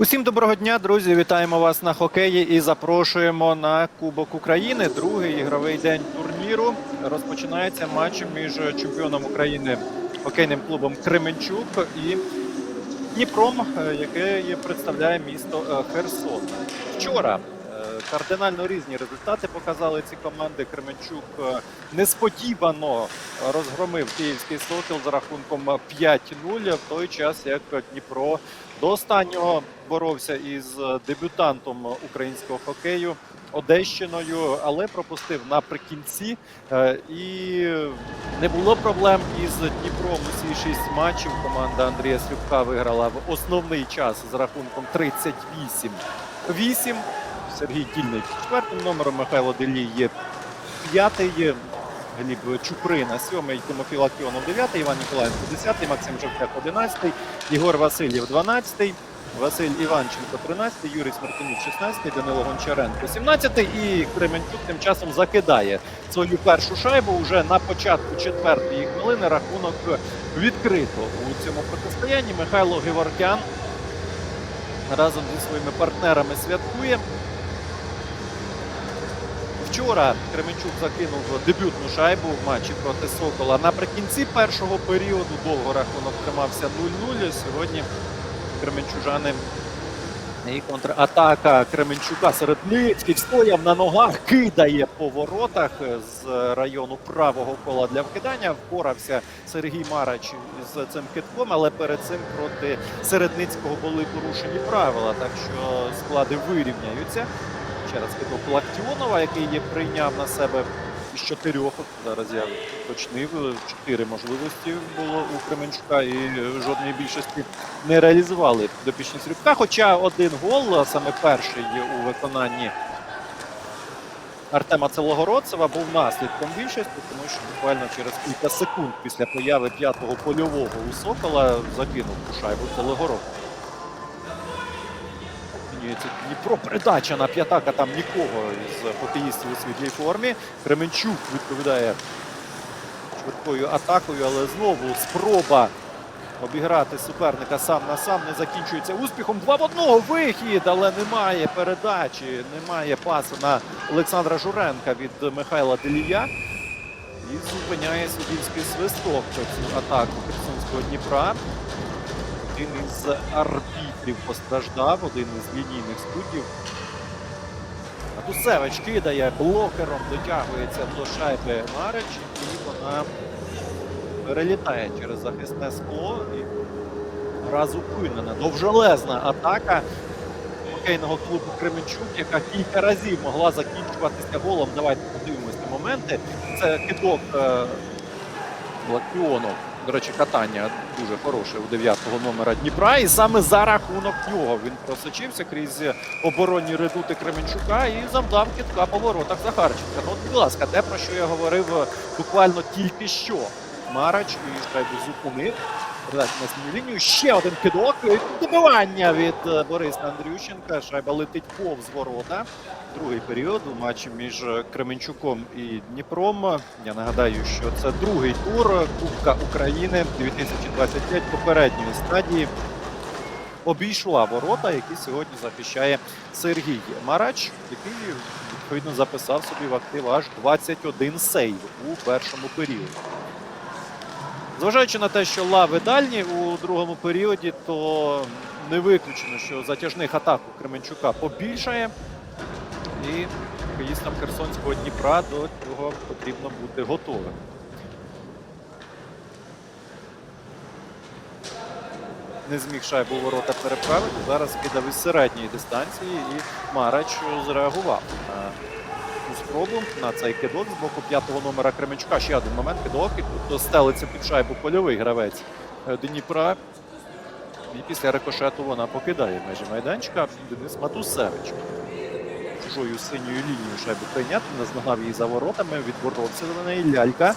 Усім доброго дня, друзі! Вітаємо вас на хокеї і запрошуємо на Кубок України. Другий ігровий день турніру. Розпочинається матч між чемпіоном України хокейним клубом Кременчук і Дніпром, е, який представляє місто е, Херсон. Вчора кардинально різні результати показали ці команди. Кременчук е, несподівано розгромив київський сокіл з рахунком 5-0, в той час як Дніпро до останнього боровся із дебютантом українського хокею Одещиною, але пропустив наприкінці. Е, І не було проблем із Дніпром. Усі шість матчів команда Андрія Слюбка виграла в основний час з рахунком 38-8. Сергій Кільник четвертим номером, Михайло Делій є п'ятий. Гліб Чуприна, сьомий, Тимофій Лакіонов, дев'ятий, Іван Ніколаєнко, десятий, Максим Жовтяк, одинадцятий, Ігор Васильєв, дванадцятий, Василь Іванченко, 13, Юрій Смертенюк, 16, Данило Гончаренко, 17 і Кременчук тим часом закидає свою першу шайбу. Уже на початку четвертої хвилини рахунок відкрито у цьому протистоянні. Михайло Геворкян разом зі своїми партнерами святкує. Вчора Кременчук закинув дебютну шайбу в матчі проти Сокола. Наприкінці першого періоду довго рахунок тримався 0-0. Сьогодні Кременчужани і контратака Кременчука серед Ницьких стояв на ногах, кидає по воротах з району правого кола для вкидання. Впорався Сергій Марач з цим китком, але перед цим проти Середницького були порушені правила, так що склади вирівняються. Ще раз кидок Лактіонова, який є прийняв на себе із чотирьох. Зараз я уточнив. Чотири можливості було у Кременчука і жодної більшості не реалізували допічні Срібка. Хоча один гол, саме перший у виконанні Артема Целогородцева, був наслідком більшості, тому що буквально через кілька секунд після появи п'ятого польового у Сокола закинув ту шайбу Целогородцев. Змінюється Дніпро. Передача на п'ятака. Там нікого із хокеїстів у світлій формі. Кременчук відповідає швидкою атакою, але знову спроба обіграти суперника сам на сам не закінчується успіхом. Два в одного вихід, але немає передачі, немає пасу на Олександра Журенка від Михайла Делія. І зупиняє суддівський свисток цю атаку Херсонського Дніпра. Один із арбітрів постраждав, один із лінійних суддів. Матусевич кидає блокером, дотягується до шайби Марич, і вона перелітає через захисне скло. І гра зупинена. Довжелезна атака хокейного клубу Кременчук, яка кілька разів могла закінчуватися голом. Давайте подивимося на моменти. Це кидок е, Лакіонов. До речі, катання дуже хороше у 9-го номера Дніпра. І саме за рахунок нього він просочився крізь оборонні редути Кременчука і завдав кітка по воротах Захарченка. Ну, будь ласка, те, про що я говорив буквально тільки що. Марач і шайбу зупинив. Передача на лінію. Ще один кидок. Добивання від е, Бориса Андрющенка. Шайба летить повз ворота. Другий період у матчі між Кременчуком і Дніпром. Я нагадаю, що це другий тур Кубка України 2025 попередньої стадії. Обійшла ворота, які сьогодні захищає Сергій Марач, який відповідно записав собі в актив аж 21 сейв у першому періоді. Зважаючи на те, що лави дальні у другому періоді, то не виключено, що затяжних атак у Кременчука побільшає. І хокеїстам Херсонського Дніпра до цього потрібно бути готовим. Не зміг шайбу ворота переправити. Зараз кидав із середньої дистанції і Марач зреагував на цю спробу на цей кидок з боку п'ятого номера Кременчука. Ще один момент кидок. І тут стелиться під шайбу польовий гравець е, Дніпра. І після рикошету вона покидає межі майданчика. Денис Матусевич чужою синьою лінією шайбу прийняти, наздогнав її за воротами, відборовся до неї лялька.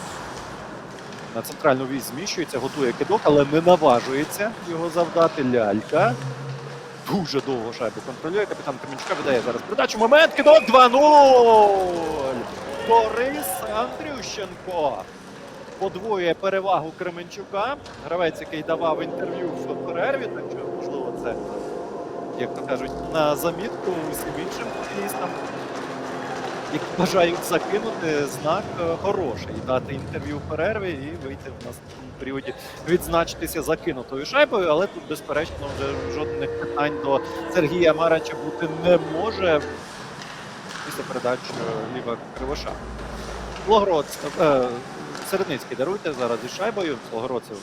На центральну вісь зміщується, готує кидок, але не наважується його завдати. Лялька. Дуже довго шайбу контролює. Капітан Кременчука видає зараз передачу. Момент кидок 2-0. Борис Андрющенко подвоює перевагу Кременчука. Гравець, який давав інтерв'ю в перерві, так що можливо це як то кажуть, на замітку усім іншим хокеїстам, які бажають закинути знак е, хороший, дати інтерв'ю в перерві і вийти в наступному періоді, відзначитися закинутою шайбою, але тут, безперечно, вже жодних питань до Сергія Марача бути не може після передач е, Гліба Кривоша. Логрод, е, Середницький даруйте зараз із шайбою. Логородцев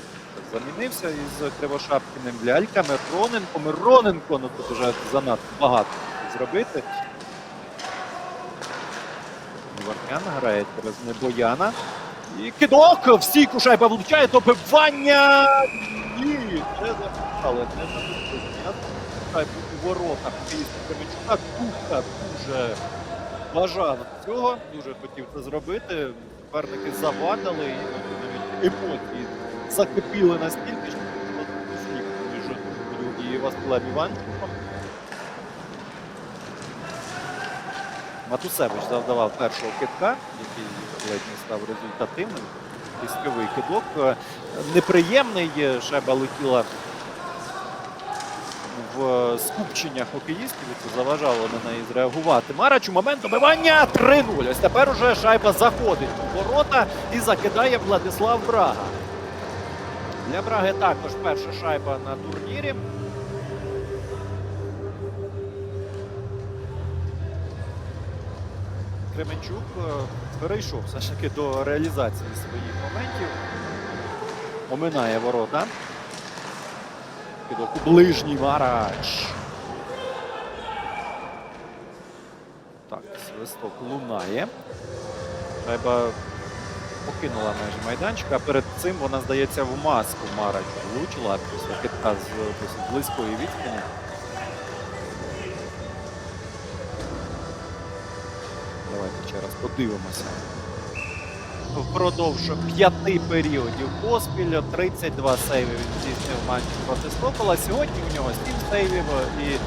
замінився із Кривошапкіним лялька. Мироненко. Мироненко, ну тут вже занадто багато зробити. Варнян грає через Небояна. І кидок! В стійку шайба влучає, добивання! Ні, не записали, не записали. У воротах Кременчука. Куха дуже бажав цього, дуже хотів це зробити. Суперники завадили і навіть емоції закипіли настільки, що Юрієм і Василем Іванченком. Матусевич завдавав першого кидка, який ледь не став результативним. Пісковий кидок. Неприємний шайба летіла в скупчення хокеїстів, це заважало на неї зреагувати. Марач у момент добивання 3-0. Ось тепер уже шайба заходить у ворота і закидає Владислав Брага. Для Браги також перша шайба на турнірі. Кременчук е, перейшов все ж таки до реалізації своїх моментів. Оминає ворота. Кидок у ближній Марач. Так, свисток лунає. Шайба покинула межі майданчика, а перед цим вона, здається, в маску Марач влучила після кидка з досить близької відстані. Давайте ще раз подивимося. Впродовж п'яти періодів поспіль 32 сейви він здійснив в матчі проти Скопола. Сьогодні у нього 7 сейвів і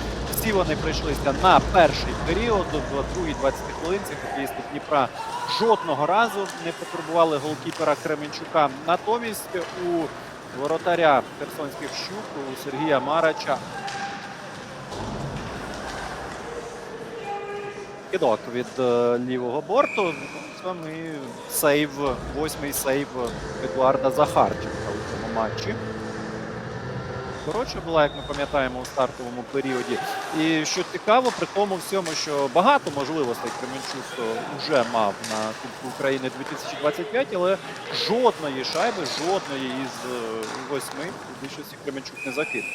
всі вони прийшлися на перший період. В другій 20 хвилинці хокеїсти Дніпра жодного разу не потурбували голкіпера Кременчука. Натомість у воротаря Херсонських щук у Сергія Марача кидок від е, лівого борту. Це ми сейв, восьмий сейв Едуарда Захарченка у цьому матчі. Коротше була, як ми пам'ятаємо, у стартовому періоді. І що цікаво, при тому всьому, що багато можливостей Кременчук вже мав на Кубку України 2025, але жодної шайби, жодної із е, восьми у більшості Кременчук не закинув.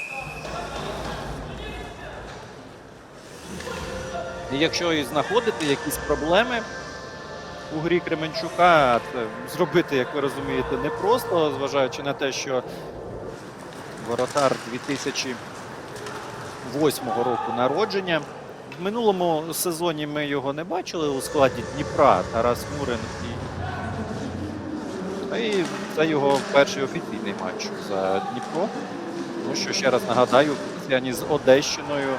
Якщо і знаходити якісь проблеми у грі Кременчука, це зробити, як ви розумієте, непросто, зважаючи на те, що воротар 2008 року народження. В минулому сезоні ми його не бачили у складі Дніпра Тарас Мурин і. І це його перший офіційний матч за Дніпро. Тому що ще раз нагадаю, ані з Одещиною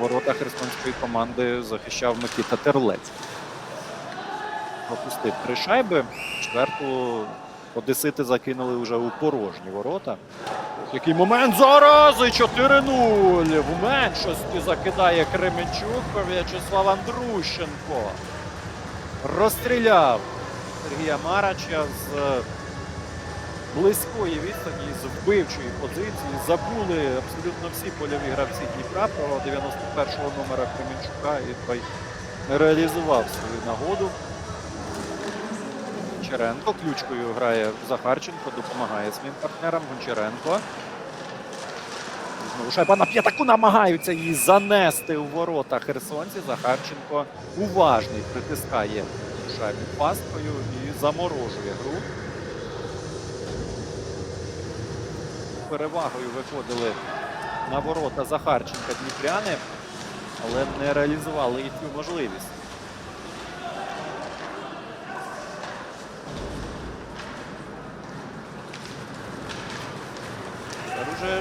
ворота херсонської команди захищав Микита Терлець. Пропустив три шайби. Четверту Одесити закинули вже у порожні ворота. Який момент зараз! І 4-0. В меншості закидає Кременчук В'ячеслав Андрущенко. Розстріляв Сергія Марача з близької відстані, з вбивчої позиції. Забули абсолютно всі польові гравці Дніпра про 91-го номера Кременчука і не реалізував свою нагоду. Гончаренко ключкою грає Захарченко, допомагає своїм партнерам. Гончаренко. Знову шайба на п'ятаку намагаються її занести у ворота херсонці. Захарченко уважний притискає шайбу пасткою і заморожує гру. Перевагою виходили на ворота Захарченка Дніпряни, але не реалізували цю можливість.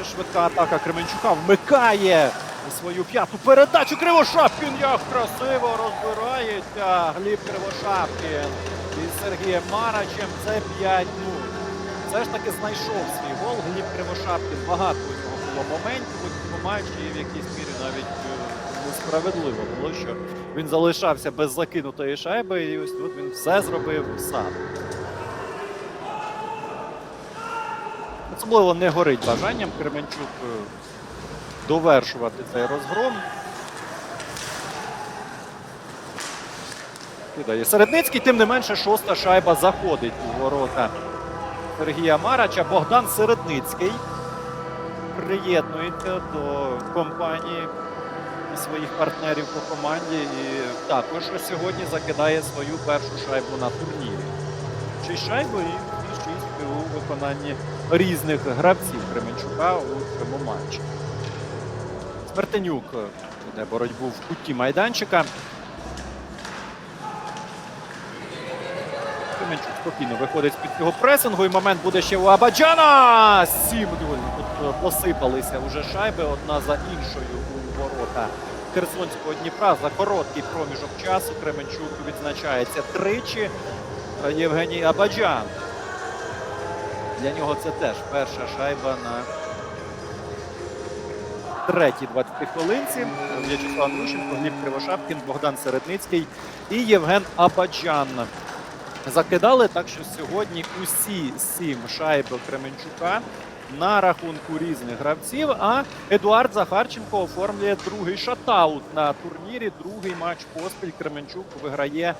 Швидка атака Кременчука вмикає свою п'яту передачу. Кривошапкін як красиво розбирається. Гліб Кривошапкін із Сергієм Марачем. Це 5-0. Все ж таки знайшов свій гол. Гліб Кривошапкін багато у нього було моментів у цьому матчі, в якійсь мірі навіть е, несправедливо було, що він залишався без закинутої шайби, і ось тут він все зробив сам. Особливо не горить бажанням Кременчук е, довершувати цей розгром. Кидає Середницький, тим не менше, шоста шайба заходить у ворота Сергія Марача. Богдан Середницький приєднується до компанії своїх партнерів по команді. І також сьогодні закидає свою першу шайбу на турнірі. Шість шайб і виконанні різних гравців Кременчука у цьому матчі. Смертенюк веде боротьбу в куті майданчика. Кременчук спокійно виходить з-під цього пресингу, і момент буде ще у Абаджана. 7-0. Тут е, посипалися вже шайби одна за іншою у ворота Херсонського Дніпра. За короткий проміжок часу Кременчук відзначається тричі. Євгеній Абаджан. Для нього це теж перша шайба на третій 20 хвилинці. В'ячеслав Нущенко, Гліб Кривошапкін, Богдан Середницький і Євген Абаджан закидали. Так що сьогодні усі сім шайб Кременчука на рахунку різних гравців. А Едуард Захарченко оформлює другий шатаут на турнірі. Другий матч поспіль Кременчук виграє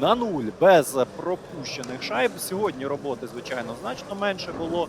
на нуль без пропущених шайб. Сьогодні роботи, звичайно, значно менше було.